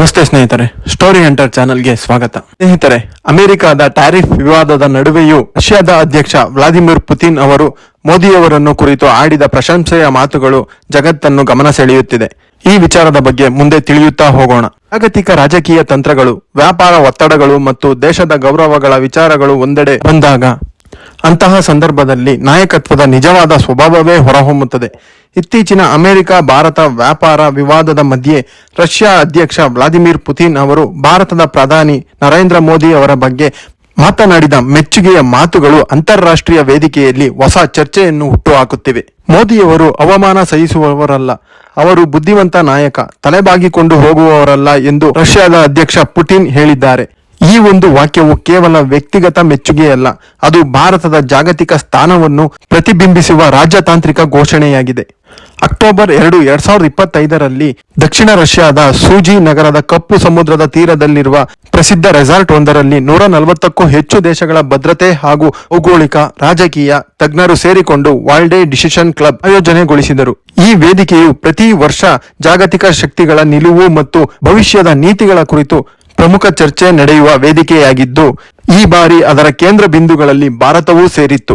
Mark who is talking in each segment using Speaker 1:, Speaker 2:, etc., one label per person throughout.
Speaker 1: ನಮಸ್ತೆ ಸ್ನೇಹಿತರೆ story hunter ಚಾನೆಲ್ಗೆ ಸ್ವಾಗತ. ಸ್ನೇಹಿತರೆ, ಅಮೆರಿಕದ ಟ್ಯಾರಿಫ್ ವಿವಾದದ ನಡುವೆಯೂ ರಷ್ಯಾದ ಅಧ್ಯಕ್ಷ ವ್ಲಾದಿಮಿರ್ ಪುತಿನ್ ಅವರು ಮೋದಿಯವರನ್ನು ಕುರಿತು ಆಡಿದ ಪ್ರಶಂಸೆಯ ಮಾತುಗಳು ಜಗತ್ತನ್ನು ಗಮನ ಸೆಳೆಯುತ್ತಿದೆ. ಈ ವಿಚಾರದ ಬಗ್ಗೆ ಮುಂದೆ ತಿಳಿಯುತ್ತಾ ಹೋಗೋಣ. ಜಾಗತಿಕ ರಾಜಕೀಯ ತಂತ್ರಗಳು, ವ್ಯಾಪಾರ ಒತ್ತಡಗಳು ಮತ್ತು ದೇಶದ ಗೌರವಗಳ ವಿಚಾರಗಳು ಒಂದೆಡೆ ಬಂದಾಗ ಅಂತಹ ಸಂದರ್ಭದಲ್ಲಿ ನಾಯಕತ್ವದ ನಿಜವಾದ ಸ್ವಭಾವವೇ ಹೊರಹೊಮ್ಮುತ್ತದೆ. ಇತ್ತೀಚಿನ ಅಮೆರಿಕ, ಭಾರತ ವ್ಯಾಪಾರ ವಿವಾದದ ಮಧ್ಯೆ ರಷ್ಯಾ ಅಧ್ಯಕ್ಷ ವ್ಲಾದಿಮಿರ್ ಪುತಿನ್ ಅವರು ಭಾರತದ ಪ್ರಧಾನಿ ನರೇಂದ್ರ ಮೋದಿ ಅವರ ಬಗ್ಗೆ ಮಾತನಾಡಿದ ಮೆಚ್ಚುಗೆಯ ಮಾತುಗಳು ಅಂತಾರಾಷ್ಟ್ರೀಯ ವೇದಿಕೆಯಲ್ಲಿ ಹೊಸ ಚರ್ಚೆಯನ್ನು ಹುಟ್ಟುಹಾಕುತ್ತಿವೆ. ಮೋದಿಯವರು ಅವಮಾನ ಸಹಿಸುವವರಲ್ಲ, ಅವರು ಬುದ್ಧಿವಂತ ನಾಯಕ, ತಲೆಬಾಗಿಕೊಂಡು ಹೋಗುವವರಲ್ಲ ಎಂದು ರಷ್ಯಾದ ಅಧ್ಯಕ್ಷ ಪುಟಿನ್ ಹೇಳಿದ್ದಾರೆ. ಈ ಒಂದು ವಾಕ್ಯವು ಕೇವಲ ವ್ಯಕ್ತಿಗತ ಮೆಚ್ಚುಗೆಯಲ್ಲ ಅದು ಭಾರತದ ಜಾಗತಿಕ ಸ್ಥಾನವನ್ನು ಪ್ರತಿಬಿಂಬಿಸುವ ರಾಜತಾಂತ್ರಿಕ ಘೋಷಣೆಯಾಗಿದೆ. ಅಕ್ಟೋಬರ್ ಎರಡು, ಎರಡ್ ಸಾವಿರದ ಇಪ್ಪತ್ತೈದರಲ್ಲಿ ದಕ್ಷಿಣ ರಷ್ಯಾದ ಸೂಜಿ ನಗರದ ಕಪ್ಪು ಸಮುದ್ರದ ತೀರದಲ್ಲಿರುವ ಪ್ರಸಿದ್ಧ ರೆಸಾರ್ಟ್ ಒಂದರಲ್ಲಿ ನೂರ ನಲವತ್ತಕ್ಕೂ ಹೆಚ್ಚು ದೇಶಗಳ ಭದ್ರತೆ ಹಾಗೂ ಭೌಗೋಳಿಕ ರಾಜಕೀಯ ತಜ್ಞರು ಸೇರಿಕೊಂಡು ವರ್ಲ್ಡ್ ಡೇ ಡಿಸಿಷನ್ ಕ್ಲಬ್ ಆಯೋಜನೆಗೊಳಿಸಿದರು. ಈ ವೇದಿಕೆಯು ಪ್ರತಿ ವರ್ಷ ಜಾಗತಿಕ ಶಕ್ತಿಗಳ ನಿಲುವು ಮತ್ತು ಭವಿಷ್ಯದ ನೀತಿಗಳ ಕುರಿತು ಪ್ರಮುಖ ಚರ್ಚೆ ನಡೆಯುವ ವೇದಿಕೆಯಾಗಿದ್ದು ಈ ಬಾರಿ ಅದರ ಕೇಂದ್ರ ಬಿಂದುಗಳಲ್ಲಿ ಭಾರತವೂ ಸೇರಿತ್ತು.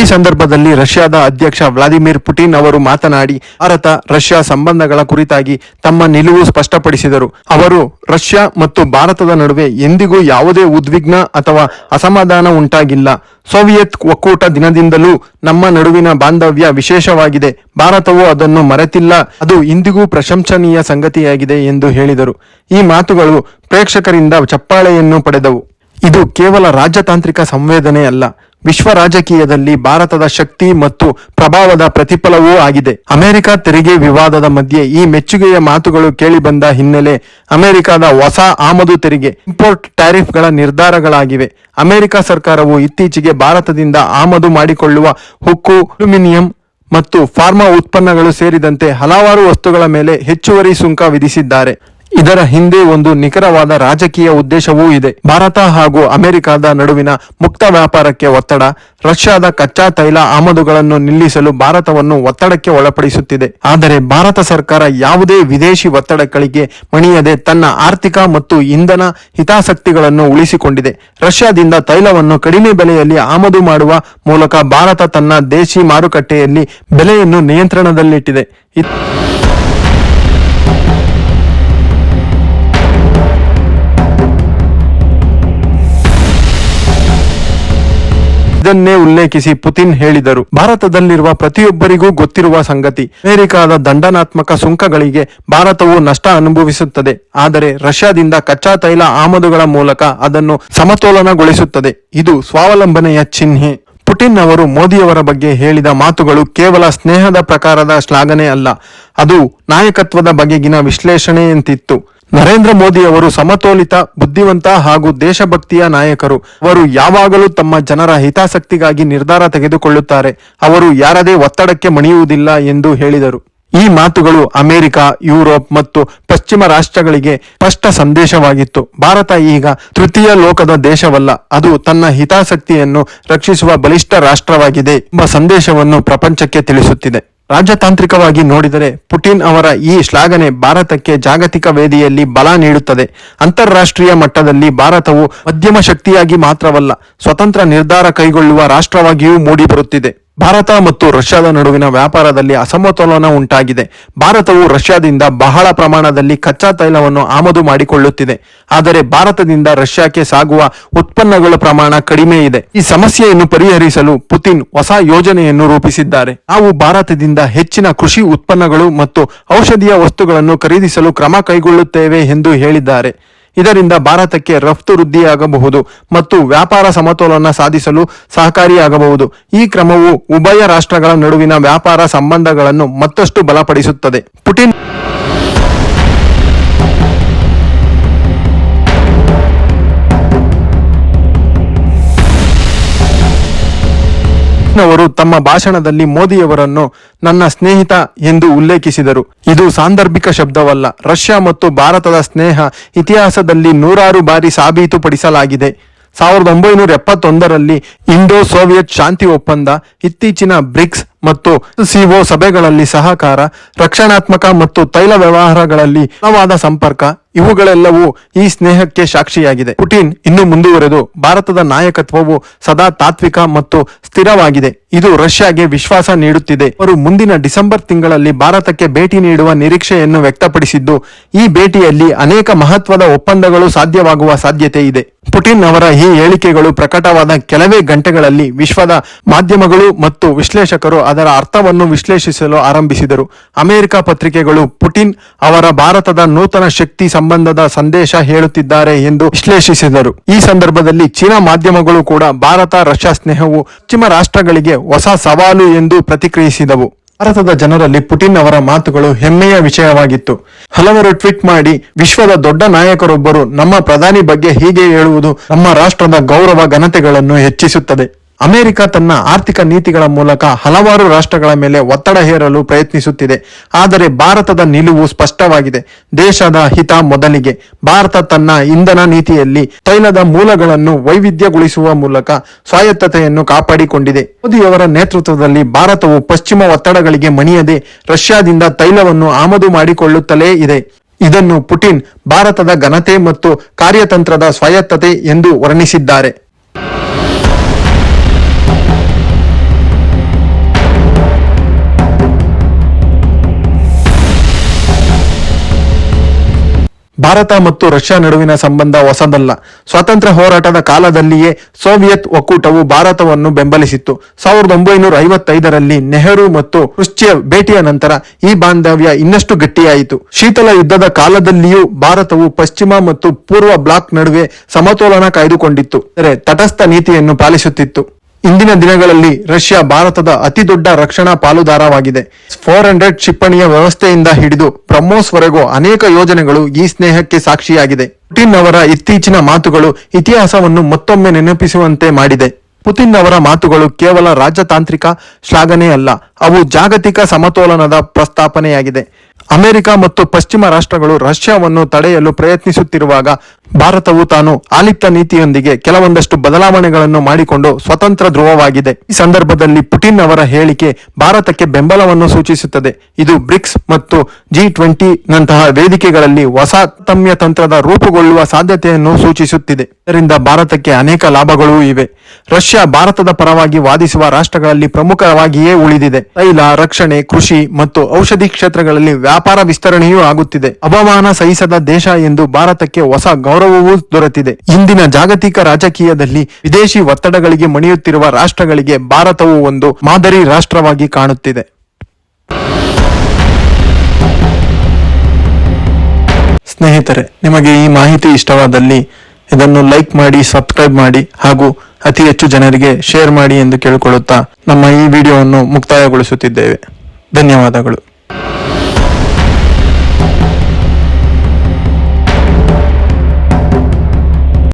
Speaker 1: ಈ ಸಂದರ್ಭದಲ್ಲಿ ರಷ್ಯಾದ ಅಧ್ಯಕ್ಷ ವ್ಲಾದಿಮಿರ್ ಪುಟಿನ್ ಅವರು ಮಾತನಾಡಿ, ಭಾರತ, ರಷ್ಯಾ ಸಂಬಂಧಗಳ ಕುರಿತಾಗಿ ತಮ್ಮ ನಿಲುವು ಸ್ಪಷ್ಟಪಡಿಸಿದರು. ಅವರು, ರಷ್ಯಾ ಮತ್ತು ಭಾರತದ ನಡುವೆ ಎಂದಿಗೂ ಯಾವುದೇ ಉದ್ವಿಗ್ನ ಅಥವಾ ಅಸಮಾಧಾನ ಉಂಟಾಗಿಲ್ಲ. ಸೋವಿಯತ್ ಒಕ್ಕೂಟ ದಿನದಿಂದಲೂ ನಮ್ಮ ನಡುವಿನ ಬಾಂಧವ್ಯ ವಿಶೇಷವಾಗಿದೆ. ಭಾರತವು ಅದನ್ನು ಮರೆತಿಲ್ಲ. ಅದು ಇಂದಿಗೂ ಪ್ರಶಂಸನೀಯ ಸಂಗತಿಯಾಗಿದೆ ಎಂದು ಹೇಳಿದರು. ಈ ಮಾತುಗಳು ಪ್ರೇಕ್ಷಕರಿಂದ ಚಪ್ಪಾಳೆಯನ್ನು ಪಡೆದವು. ಇದು ಕೇವಲ ರಾಜತಾಂತ್ರಿಕ ಸಂವೇದನೆ ಅಲ್ಲ. ವಿಶ್ವ ರಾಜಕೀಯದಲ್ಲಿ ಭಾರತದ ಶಕ್ತಿ ಮತ್ತು ಪ್ರಭಾವದ ಪ್ರತಿಫಲವೂ ಆಗಿದೆ. ಅಮೆರಿಕ ತೆರಿಗೆ ವಿವಾದದ ಮಧ್ಯೆ ಈ ಮೆಚ್ಚುಗೆಯ ಮಾತುಗಳು ಕೇಳಿಬಂದ ಹಿನ್ನೆಲೆ ಅಮೆರಿಕದ ಹೊಸ ಆಮದು ತೆರಿಗೆ, ಇಂಪೋರ್ಟ್ ಟ್ಯಾರಿಫ್ಗಳ ನಿರ್ಧಾರಗಳಾಗಿವೆ. ಅಮೆರಿಕ ಸರ್ಕಾರವು ಇತ್ತೀಚೆಗೆ ಭಾರತದಿಂದ ಆಮದು ಮಾಡಿಕೊಳ್ಳುವ ಹುಕ್ಕು, ಅಲ್ಯೂಮಿನಿಯಂ ಮತ್ತು ಫಾರ್ಮಾ ಉತ್ಪನ್ನಗಳು ಸೇರಿದಂತೆ ಹಲವಾರು ವಸ್ತುಗಳ ಮೇಲೆ ಹೆಚ್ಚುವರಿ ಸುಂಕ ವಿಧಿಸಿದ್ದಾರೆ. ಇದರ ಹಿಂದೆ ಒಂದು ನಿಖರವಾದ ರಾಜಕೀಯ ಉದ್ದೇಶವೂ ಇದೆ. ಭಾರತ ಹಾಗೂ ಅಮೆರಿಕದ ನಡುವಿನ ಮುಕ್ತ ವ್ಯಾಪಾರಕ್ಕೆ ಒತ್ತಡ, ರಷ್ಯಾದ ಕಚ್ಚಾ ತೈಲ ಆಮದುಗಳನ್ನು ನಿಲ್ಲಿಸಲು ಭಾರತವನ್ನು ಒತ್ತಡಕ್ಕೆ ಒಳಪಡಿಸುತ್ತಿದೆ. ಆದರೆ ಭಾರತ ಸರ್ಕಾರ ಯಾವುದೇ ವಿದೇಶಿ ಒತ್ತಡಗಳಿಗೆ ಮಣಿಯದೆ ತನ್ನ ಆರ್ಥಿಕ ಮತ್ತು ಇಂಧನ ಹಿತಾಸಕ್ತಿಗಳನ್ನು ಉಳಿಸಿಕೊಂಡಿದೆ. ರಷ್ಯಾದಿಂದ ತೈಲವನ್ನು ಕಡಿಮೆ ಬೆಲೆಯಲ್ಲಿ ಆಮದು ಮಾಡುವ ಮೂಲಕ ಭಾರತ ತನ್ನ ದೇಶಿ ಮಾರುಕಟ್ಟೆಯಲ್ಲಿ ಬೆಲೆಯನ್ನು ನಿಯಂತ್ರಣದಲ್ಲಿಟ್ಟಿದೆ. ಇದನ್ನೇ ಉಲ್ಲೇಖಿಸಿ ಪುತಿನ್ ಹೇಳಿದರು. ಭಾರತದಲ್ಲಿರುವ ಪ್ರತಿಯೊಬ್ಬರಿಗೂ ಗೊತ್ತಿರುವ ಸಂಗತಿ, ಅಮೆರಿಕದ ದಂಡನಾತ್ಮಕ ಸುಂಕಗಳಿಗೆ ಭಾರತವು ನಷ್ಟ ಅನುಭವಿಸುತ್ತದೆ, ಆದರೆ ರಷ್ಯಾದಿಂದ ಕಚ್ಚಾ ತೈಲ ಆಮದುಗಳ ಮೂಲಕ ಅದನ್ನು ಸಮತೋಲನಗೊಳಿಸುತ್ತದೆ. ಇದು ಸ್ವಾವಲಂಬನೆಯ ಚಿಹ್ನೆ. ಪುಟಿನ್ ಅವರು ಮೋದಿಯವರ ಬಗ್ಗೆ ಹೇಳಿದ ಮಾತುಗಳು ಕೇವಲ ಸ್ನೇಹದ ಪ್ರಕಾರದ ಶ್ಲಾಘನೆ ಅಲ್ಲ, ಅದು ನಾಯಕತ್ವದ ಬಗೆಗಿನ ವಿಶ್ಲೇಷಣೆಯಂತಿತ್ತು. ನರೇಂದ್ರ ಮೋದಿ ಅವರು ಸಮತೋಲಿತ, ಬುದ್ಧಿವಂತ ಹಾಗೂ ದೇಶಭಕ್ತಿಯ ನಾಯಕರು. ಅವರು ಯಾವಾಗಲೂ ತಮ್ಮ ಜನರ ಹಿತಾಸಕ್ತಿಗಾಗಿ ನಿರ್ಧಾರ ತೆಗೆದುಕೊಳ್ಳುತ್ತಾರೆ. ಅವರು ಯಾರದೇ ಒತ್ತಡಕ್ಕೆ ಮಣಿಯುವುದಿಲ್ಲ ಎಂದು ಹೇಳಿದರು. ಈ ಮಾತುಗಳು ಅಮೆರಿಕ, ಯುರೋಪ್ ಮತ್ತು ಪಶ್ಚಿಮ ರಾಷ್ಟ್ರಗಳಿಗೆ ಸ್ಪಷ್ಟ ಸಂದೇಶವಾಗಿತ್ತು. ಭಾರತ ಈಗ ತೃತೀಯ ಲೋಕದ ದೇಶವಲ್ಲ. ಅದು ತನ್ನ ಹಿತಾಸಕ್ತಿಯನ್ನು ರಕ್ಷಿಸುವ ಬಲಿಷ್ಠ ರಾಷ್ಟ್ರವಾಗಿದೆ ಎಂಬ ಸಂದೇಶವನ್ನು ಪ್ರಪಂಚಕ್ಕೆ ತಿಳಿಸುತ್ತಿದೆ. ರಾಜತಾಂತ್ರಿಕವಾಗಿ ನೋಡಿದರೆ ಪುಟಿನ್ ಅವರ ಈ ಶ್ಲಾಘನೆ ಭಾರತಕ್ಕೆ ಜಾಗತಿಕ ವೇದಿಯಲ್ಲಿ ಬಲ ನೀಡುತ್ತದೆ. ಅಂತಾರಾಷ್ಟ್ರೀಯ ಮಟ್ಟದಲ್ಲಿ ಭಾರತವು ಮಧ್ಯಮ ಶಕ್ತಿಯಾಗಿ ಮಾತ್ರವಲ್ಲ, ಸ್ವತಂತ್ರ ನಿರ್ಧಾರ ಕೈಗೊಳ್ಳುವ ರಾಷ್ಟ್ರವಾಗಿಯೂ ಮೂಡಿಬರುತ್ತಿದೆ. ಭಾರತ ಮತ್ತು ರಷ್ಯಾದ ನಡುವಿನ ವ್ಯಾಪಾರದಲ್ಲಿ ಅಸಮತೋಲನ ಉಂಟಾಗಿದೆ. ಭಾರತವು ರಷ್ಯಾದಿಂದ ಬಹಳ ಪ್ರಮಾಣದಲ್ಲಿ ಕಚ್ಚಾ ತೈಲವನ್ನು ಆಮದು ಮಾಡಿಕೊಳ್ಳುತ್ತಿದೆ. ಆದರೆ ಭಾರತದಿಂದ ರಷ್ಯಾಕ್ಕೆ ಸಾಗುವ ಉತ್ಪನ್ನಗಳ ಪ್ರಮಾಣ ಕಡಿಮೆ ಇದೆ. ಈ ಸಮಸ್ಯೆಯನ್ನು ಪರಿಹರಿಸಲು ಪುತಿನ್ ಹೊಸ ಯೋಜನೆಯನ್ನು ರೂಪಿಸಿದ್ದಾರೆ. ನಾವು ಭಾರತದಿಂದ ಹೆಚ್ಚಿನ ಕೃಷಿ ಉತ್ಪನ್ನಗಳು ಮತ್ತು ಔಷಧೀಯ ವಸ್ತುಗಳನ್ನು ಖರೀದಿಸಲು ಕ್ರಮ ಕೈಗೊಳ್ಳುತ್ತೇವೆ ಎಂದು ಹೇಳಿದ್ದಾರೆ. ಇದರಿಂದ ಭಾರತಕ್ಕೆ ರಫ್ತು ವೃದ್ಧಿಯಾಗಬಹುದು ಮತ್ತು ವ್ಯಾಪಾರ ಸಮತೋಲನ ಸಾಧಿಸಲು ಸಹಕಾರಿಯಾಗಬಹುದು. ಈ ಕ್ರಮವು ಉಭಯ ರಾಷ್ಟ್ರಗಳ ನಡುವಿನ ವ್ಯಾಪಾರ ಸಂಬಂಧಗಳನ್ನು ಮತ್ತಷ್ಟು ಬಲಪಡಿಸುತ್ತದೆ. ಪುಟಿನ್ ಅವರು ತಮ್ಮ ಭಾಷಣದಲ್ಲಿ ಮೋದಿಯವರನ್ನು ನನ್ನ ಸ್ನೇಹಿತ ಎಂದು ಉಲ್ಲೇಖಿಸಿದರು. ಇದು ಸಾಂದರ್ಭಿಕ ಶಬ್ದವಲ್ಲ. ರಷ್ಯಾ ಮತ್ತು ಭಾರತದ ಸ್ನೇಹ ಇತಿಹಾಸದಲ್ಲಿ ನೂರಾರು ಬಾರಿ ಸಾಬೀತುಪಡಿಸಲಾಗಿದೆ. ಸಾವಿರದ ಒಂಬೈನೂರ ಎಪ್ಪತ್ತೊಂದರಲ್ಲಿ ಇಂಡೋ ಸೋವಿಯತ್ ಶಾಂತಿ ಒಪ್ಪಂದ, ಇತ್ತೀಚಿನ ಬ್ರಿಕ್ಸ್ ಮತ್ತು ಸಿಒ ಸಭೆಗಳಲ್ಲಿ ಸಹಕಾರ, ರಕ್ಷಣಾತ್ಮಕ ಮತ್ತು ತೈಲ ವ್ಯವಹಾರಗಳಲ್ಲಿ ಬಲವಾದ ಸಂಪರ್ಕ ಇವುಗಳೆಲ್ಲವೂ ಈ ಸ್ನೇಹಕ್ಕೆ ಸಾಕ್ಷಿಯಾಗಿದೆ. ಪುಟಿನ್ ಇನ್ನು ಮುಂದುವರೆದು ಭಾರತದ ನಾಯಕತ್ವವು ಸದಾ ತಾತ್ವಿಕ ಮತ್ತು ಸ್ಥಿರವಾಗಿದೆ. ಇದು ರಷ್ಯಾಗೆ ವಿಶ್ವಾಸ ನೀಡುತ್ತಿದೆ. ಅವರು ಮುಂದಿನ ಡಿಸೆಂಬರ್ ತಿಂಗಳಲ್ಲಿ ಭಾರತಕ್ಕೆ ಭೇಟಿ ನೀಡುವ ನಿರೀಕ್ಷೆಯನ್ನು ವ್ಯಕ್ತಪಡಿಸಿದ್ದು, ಈ ಭೇಟಿಯಲ್ಲಿ ಅನೇಕ ಮಹತ್ವದ ಒಪ್ಪಂದಗಳು ಸಾಧ್ಯವಾಗುವ ಸಾಧ್ಯತೆ ಇದೆ. ಪುಟಿನ್ ಅವರ ಈ ಹೇಳಿಕೆಗಳು ಪ್ರಕಟವಾದ ಕೆಲವೇ ಗಂಟೆಗಳಲ್ಲಿ ವಿಶ್ವದ ಮಾಧ್ಯಮಗಳು ಮತ್ತು ವಿಶ್ಲೇಷಕರು ಅದರ ಅರ್ಥವನ್ನು ವಿಶ್ಲೇಷಿಸಲು ಆರಂಭಿಸಿದರು. ಅಮೆರಿಕ ಪತ್ರಿಕೆಗಳು ಪುಟಿನ್ ಅವರ ಭಾರತದ ನೂತನ ಶಕ್ತಿ ಸಂಬಂಧದ ಸಂದೇಶ ಹೇಳುತ್ತಿದ್ದಾರೆ ಎಂದು ವಿಶ್ಲೇಷಿಸಿದರು. ಈ ಸಂದರ್ಭದಲ್ಲಿ ಚೀನಾ ಮಾಧ್ಯಮಗಳು ಕೂಡ ಭಾರತ, ರಷ್ಯಾ ಸ್ನೇಹವು ಪಶ್ಚಿಮ ರಾಷ್ಟ್ರಗಳಿಗೆ ಹೊಸ ಸವಾಲು ಎಂದು ಪ್ರತಿಕ್ರಿಯಿಸಿದವು. ಭಾರತದ ಜನರಲ್ಲಿ ಪುಟಿನ್ ಅವರ ಮಾತುಗಳು ಹೆಮ್ಮೆಯ ವಿಷಯವಾಗಿತ್ತು. ಹಲವರು ಟ್ವೀಟ್ ಮಾಡಿ, ವಿಶ್ವದ ದೊಡ್ಡ ನಾಯಕರೊಬ್ಬರು ನಮ್ಮ ಪ್ರಧಾನಿ ಬಗ್ಗೆ ಹೀಗೆ ಹೇಳುವುದು ನಮ್ಮ ರಾಷ್ಟ್ರದ ಗೌರವ ಘನತೆಗಳನ್ನು ಹೆಚ್ಚಿಸುತ್ತದೆ. ಅಮೆರಿಕ ತನ್ನ ಆರ್ಥಿಕ ನೀತಿಗಳ ಮೂಲಕ ಹಲವಾರು ರಾಷ್ಟ್ರಗಳ ಮೇಲೆ ಒತ್ತಡ ಹೇರಲು ಪ್ರಯತ್ನಿಸುತ್ತಿದೆ. ಆದರೆ ಭಾರತದ ನಿಲುವು ಸ್ಪಷ್ಟವಾಗಿದೆ. ದೇಶದ ಹಿತ ಮೊದಲಿಗೆ. ಭಾರತ ತನ್ನ ಇಂಧನ ನೀತಿಯಲ್ಲಿ ತೈಲದ ಮೂಲಗಳನ್ನು ವೈವಿಧ್ಯಗೊಳಿಸುವ ಮೂಲಕ ಸ್ವಾಯತ್ತತೆಯನ್ನು ಕಾಪಾಡಿಕೊಂಡಿದೆ. ಮೋದಿಯವರ ನೇತೃತ್ವದಲ್ಲಿ ಭಾರತವು ಪಶ್ಚಿಮ ಒತ್ತಡಗಳಿಗೆ ಮಣಿಯದೆ ರಷ್ಯಾದಿಂದ ತೈಲವನ್ನು ಆಮದು ಮಾಡಿಕೊಳ್ಳುತ್ತಲೇ ಇದೆ. ಇದನ್ನು ಪುಟಿನ್ ಭಾರತದ ಘನತೆ ಮತ್ತು ಕಾರ್ಯತಂತ್ರದ ಸ್ವಾಯತ್ತತೆ ಎಂದು ವರ್ಣಿಸಿದ್ದಾರೆ. ಭಾರತ ಮತ್ತು ರಷ್ಯಾ ನಡುವಿನ ಸಂಬಂಧ ಹೊಸದಲ್ಲ. ಸ್ವಾತಂತ್ರ್ಯ ಹೋರಾಟದ ಕಾಲದಲ್ಲಿಯೇ ಸೋವಿಯತ್ ಒಕ್ಕೂಟವು ಭಾರತವನ್ನು ಬೆಂಬಲಿಸಿತ್ತು. ಸಾವಿರದ ಒಂಬೈನೂರ ಐವತ್ತೈದರಲ್ಲಿ ನೆಹರು ಮತ್ತು ಕ್ರಿಶ್ಚಿಯ ಭೇಟಿಯ ನಂತರ ಈ ಬಾಂಧವ್ಯ ಇನ್ನಷ್ಟು ಗಟ್ಟಿಯಾಯಿತು. ಶೀತಲ ಯುದ್ಧದ ಕಾಲದಲ್ಲಿಯೂ ಭಾರತವು ಪಶ್ಚಿಮ ಮತ್ತು ಪೂರ್ವ ಬ್ಲಾಕ್ ನಡುವೆ ಸಮತೋಲನ ಕಾಯ್ದುಕೊಂಡಿತ್ತು. ತಟಸ್ಥ ನೀತಿಯನ್ನು ಪಾಲಿಸುತ್ತಿತ್ತು. ಇಂದಿನ ದಿನಗಳಲ್ಲಿ ರಷ್ಯಾ ಭಾರತದ ಅತಿದೊಡ್ಡ ರಕ್ಷಣಾ ಪಾಲುದಾರವಾಗಿದೆ. ಫೋರ್ ಹಂಡ್ರೆಡ್ ಕ್ಷಿಪಣಿಯ ವ್ಯವಸ್ಥೆಯಿಂದ ಹಿಡಿದು ಬ್ರಹ್ಮೋಸ್ವರೆಗೂ ಅನೇಕ ಯೋಜನೆಗಳು ಈ ಸ್ನೇಹಕ್ಕೆ ಸಾಕ್ಷಿಯಾಗಿದೆ. ಪುಟಿನ್ ಅವರ ಇತ್ತೀಚಿನ ಮಾತುಗಳು ಇತಿಹಾಸವನ್ನು ಮತ್ತೊಮ್ಮೆ ನೆನಪಿಸುವಂತೆ ಮಾಡಿದೆ. ಪುತಿನ್ ಅವರ ಮಾತುಗಳು ಕೇವಲ ರಾಜತಾಂತ್ರಿಕ ಶ್ಲಾಘನೆ ಅಲ್ಲ, ಅವು ಜಾಗತಿಕ ಸಮತೋಲನದ ಪ್ರಸ್ತಾಪನೆಯಾಗಿದೆ. ಅಮೆರಿಕ ಮತ್ತು ಪಶ್ಚಿಮ ರಾಷ್ಟ್ರಗಳು ರಷ್ಯಾವನ್ನು ತಡೆಯಲು ಪ್ರಯತ್ನಿಸುತ್ತಿರುವಾಗ ಭಾರತವು ತಾನು ಆಲಿಪ್ತ ನೀತಿಯೊಂದಿಗೆ ಕೆಲವೊಂದಷ್ಟು ಬದಲಾವಣೆಗಳನ್ನು ಮಾಡಿಕೊಂಡು ಸ್ವತಂತ್ರ ಧ್ರುವವಾಗಿದೆ. ಈ ಸಂದರ್ಭದಲ್ಲಿ ಪುಟಿನ್ ಅವರ ಹೇಳಿಕೆ ಭಾರತಕ್ಕೆ ಬೆಂಬಲವನ್ನು ಸೂಚಿಸುತ್ತದೆ. ಇದು ಬ್ರಿಕ್ಸ್ ಮತ್ತು ಜಿ ಟ್ವೆಂಟಿ ನಂತಹ ವೇದಿಕೆಗಳಲ್ಲಿ ಹೊಸತಮ್ಯ ತಂತ್ರದ ರೂಪುಗೊಳ್ಳುವ ಸಾಧ್ಯತೆಯನ್ನು ಸೂಚಿಸುತ್ತಿದೆ. ಇದರಿಂದ ಭಾರತಕ್ಕೆ ಅನೇಕ ಲಾಭಗಳೂ ಇವೆ. ರಷ್ಯಾ ಭಾರತದ ಪರವಾಗಿ ವಾದಿಸುವ ರಾಷ್ಟ್ರಗಳಲ್ಲಿ ಪ್ರಮುಖವಾಗಿಯೇ ಉಳಿದಿದೆ. ತೈಲ, ರಕ್ಷಣೆ, ಕೃಷಿ ಮತ್ತು ಔಷಧಿ ಕ್ಷೇತ್ರಗಳಲ್ಲಿ ವ್ಯಾಪಾರ ವಿಸ್ತರಣೆಯೂ ಆಗುತ್ತಿದೆ. ಅವಮಾನ ಸಹಿಸದ ದೇಶ ಎಂದು ಭಾರತಕ್ಕೆ ಹೊಸ ಗೌರವವೂ ದೊರೆತಿದೆ. ಇಂದಿನ ಜಾಗತಿಕ ರಾಜಕೀಯದಲ್ಲಿ ವಿದೇಶಿ ಒತ್ತಡಗಳಿಗೆ ಮಣಿಯುತ್ತಿರುವ ರಾಷ್ಟ್ರಗಳಿಗೆ ಭಾರತವು ಒಂದು ಮಾದರಿ ರಾಷ್ಟ್ರವಾಗಿ ಕಾಣುತ್ತಿದೆ. ಸ್ನೇಹಿತರೆ, ನಿಮಗೆ ಈ ಮಾಹಿತಿ ಇಷ್ಟವಾದಲ್ಲಿ ಇದನ್ನು ಲೈಕ್ ಮಾಡಿ, ಸಬ್ಸ್ಕ್ರೈಬ್ ಮಾಡಿ ಹಾಗೂ ಅತಿ ಹೆಚ್ಚು ಜನರಿಗೆ ಶೇರ್ ಮಾಡಿ ಎಂದು ಕೇಳಿಕೊಳ್ಳುತ್ತಾ ನಮ್ಮ ಈ ವಿಡಿಯೋವನ್ನು ಮುಕ್ತಾಯಗೊಳಿಸುತ್ತಿದ್ದೇವೆ. ಧನ್ಯವಾದಗಳು.